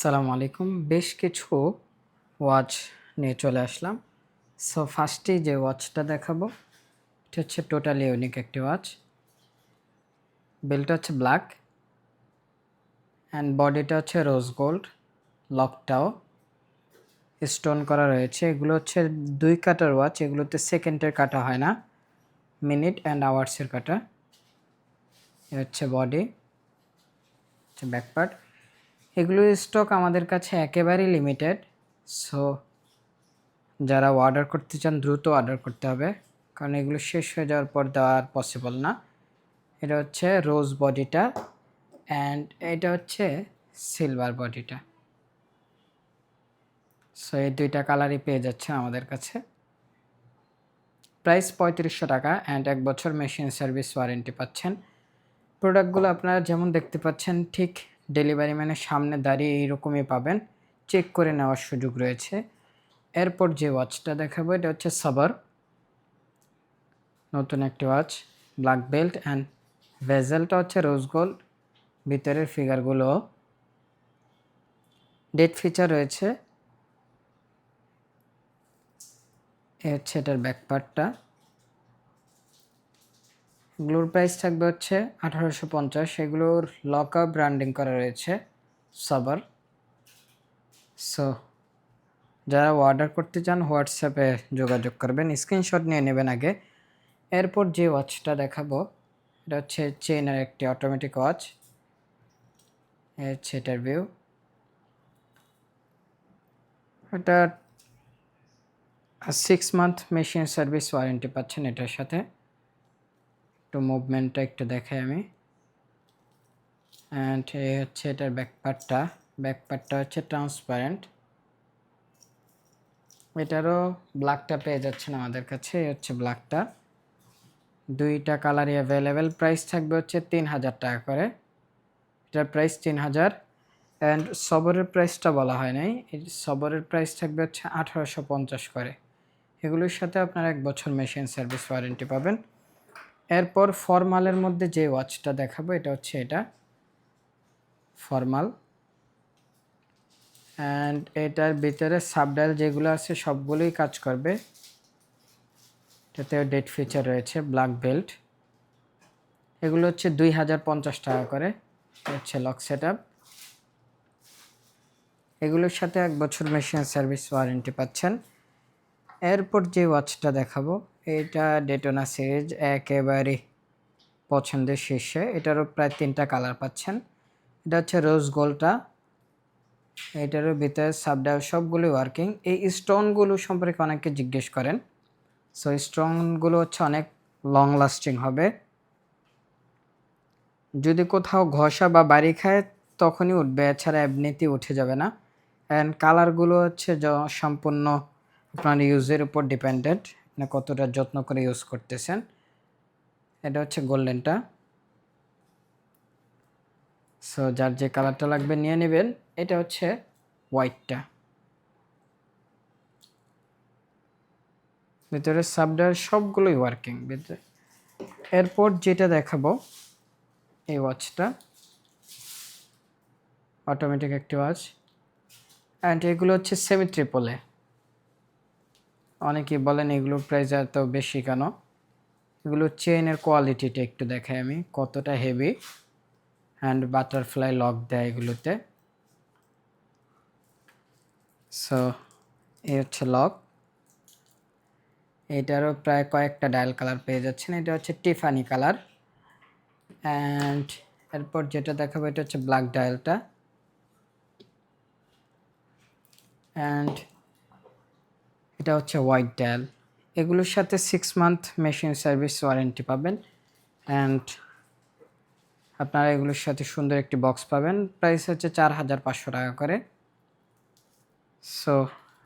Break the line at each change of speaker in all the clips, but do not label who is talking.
আসসালামু আলাইকুম। বেশ কিছু ওয়াচ নিয়ে চলে আসলাম। সো ফার্স্টেই যে ওয়াচটা দেখাবো, এটা হচ্ছে টোটালি ইউনিক একটি ওয়াচ বেলটা হচ্ছে ব্ল্যাক অ্যান্ড বডিটা হচ্ছে রোজ গোল্ড লকটাও স্টোন করা রয়েছে। এগুলো হচ্ছে দুই কাটার ওয়াচ এগুলোতে সেকেন্ডের কাটা হয় না। মিনিট অ্যান্ড আওয়ার্সের কাটা। এ হচ্ছে বডি হচ্ছে ব্যাক পার্ট এগুলোর স্টক আমাদের কাছে একেবারেই লিমিটেড সো যারা অর্ডার করতে চান দ্রুত অর্ডার করতে হবে, কারণ এগুলো শেষ হয়ে যাওয়ার পর দেওয়া আর পসিবল না। এটা হচ্ছে রোজ বডিটা অ্যান্ড এটা হচ্ছে সিলভার বডিটা সো এই দুইটা কালারই পেয়ে যাচ্ছে আমাদের কাছে। প্রাইস পঁয়ত্রিশশো টাকা অ্যান্ড এক বছর মেশিন সার্ভিস ওয়ারেন্টি পাচ্ছেন। প্রোডাক্টগুলো আপনারা যেমন দেখতে পাচ্ছেন, ঠিক ডেলিভারি ম্যানের সামনে দাঁড়িয়ে এইরকমই পাবেন। চেক করে নেওয়ার সুযোগ রয়েছে। এরপর যে ওয়াচটা দেখাবো, এটা হচ্ছে সাবার। নতুন একটি ওয়াচ, ব্ল্যাক বেল্ট অ্যান্ড ভেজেলটা হচ্ছে রোজ গোল্ড, ভিতরের ফিগারগুলো। ডেট ফিচার রয়েছে। এ হচ্ছে এটার ব্যাকপার্টটা এগুলোর প্রাইস থাকবে হচ্ছে আঠারোশো পঞ্চাশ। এগুলোর লকা ব্র্যান্ডিং করা রয়েছে সবার সো যারা অর্ডার করতে চান হোয়াটসঅ্যাপে যোগাযোগ করবেন। স্ক্রিনশট নিয়ে নেবেন আগে। এরপর যে ওয়াচটা দেখাবো, এটা হচ্ছে চেইনের একটি অটোমেটিক ওয়াচ হচ্ছে এটার ভিউ এটা six month machine service warranty পাচ্ছেন এটার সাথে। একটু মুভমেন্টটা একটু দেখাই আমি। অ্যান্ড এই হচ্ছে এটার ব্যাকপার্টটা ব্যাকপার্টটা হচ্ছে ট্রান্সপারেন্ট এটারও ব্ল্যাকটা পেয়ে যাচ্ছেন আমাদের কাছে। এই হচ্ছে ব্ল্যাকটা দুইটা কালারই অ্যাভেলেবেল প্রাইস থাকবে হচ্ছে তিন হাজার টাকা করে। এটার প্রাইস তিন হাজার। অ্যান্ড সবরের প্রাইসটা বলা হয় নাই। সবরের প্রাইস থাকবে হচ্ছে আঠারোশো পঞ্চাশ করে। এগুলোর সাথে আপনারা এক বছর মেশিন সার্ভিস ওয়ারেন্টি পাবেন। এরপর ফর্মালের মধ্যে যে ওয়াচটা দেখাবো, এটা হচ্ছে এটা। ফর্মাল। অ্যান্ড এটার ভিতরে সাবডাইল যেগুলো আছে, সবগুলোই কাজ করবে। এটাতেও ডেট ফিচার রয়েছে, ব্ল্যাক বেল্ট। এগুলো হচ্ছে দুই হাজার পঞ্চাশ টাকা করে হচ্ছে লক সেট এগুলোর সাথে এক বছর মেশিন সার্ভিস ওয়ারেন্টি পাচ্ছেন। এরপর যে ওয়াচটা দেখাবো এটা ডেটোনা সিরিজ একেবারে পছন্দের শীর্ষে। এটারও প্রায় তিনটা কালার পাচ্ছেন। এটা হচ্ছে রোজ গোল্ডটা এটারও ভিতরে সাবডাল সবগুলো ওয়ার্কিং এই স্টোনগুলো সম্পর্কে অনেকে জিজ্ঞেস করেন। সো স্টোনগুলো হচ্ছে অনেক লং লাস্টিং হবে। যদি কোথাও ঘষা বা বাড়ি খায়, তখনই উঠবে। এছাড়া এমনিতেই উঠে যাবে না। অ্যান্ড কালারগুলো হচ্ছে সম্পূর্ণ আপনার ইউজের উপর ডিপেন্ডেন্ট আপনি কতটা যত্ন করে ইউজ করতেছেন? এটা হচ্ছে গোল্ডেনটা সো যার যে কালারটা লাগবে নিয়ে নেবেন, এটা হচ্ছে হোয়াইটটা ভিতরে সাবডার সবগুলোই ওয়ার্কিং ভিতরে এরপর যেটা দেখাবো, এই ওয়াচটা অটোমেটিক একটি ওয়াচ অ্যান্ড এগুলো হচ্ছে সেমি ট্রিপলে অনেকে বলেন এগুলোর প্রাইস এত বেশি কেন? এগুলো চেইনের কোয়ালিটিটা একটু দেখাই আমি, কতটা হেভি অ্যান্ড বাটারফ্লাই লক দেয় এগুলোতে। সো এই হচ্ছে লক এটারও প্রায় কয়েকটা ডায়াল কালার পেয়ে যাচ্ছেন। এটা হচ্ছে টিফানি কালার অ্যান্ড এরপর যেটা দেখাবো, এটা হচ্ছে ব্ল্যাক ডায়ালটা অ্যান্ড এটা হচ্ছে হোয়াইট ডায়াল এগুলোর সাথে six month machine service warranty পাবেন। অ্যান্ড আপনারা এগুলোর সাথে সুন্দর একটি বক্স পাবেন। প্রাইস হচ্ছে চার হাজার পাঁচশো টাকা করে। সো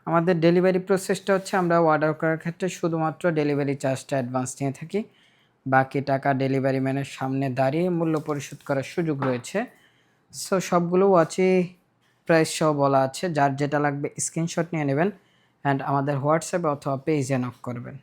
আমাদের ডেলিভারি প্রসেসটা হচ্ছে আমরা অর্ডার করার ক্ষেত্রে শুধুমাত্র ডেলিভারি চার্জটা অ্যাডভান্স নিয়ে থাকি। বাকি টাকা ডেলিভারি ম্যানের সামনে দাঁড়িয়ে মূল্য পরিশোধ করার সুযোগ রয়েছে। সো সবগুলো ওয়াচই প্রাইস সহ বলা আছে। যার যেটা লাগবে স্ক্রিনশট নিয়ে নেবেন। অ্যান্ড আমাদের হোয়াটসঅ্যাপ অথবা পেজে নক করবেন।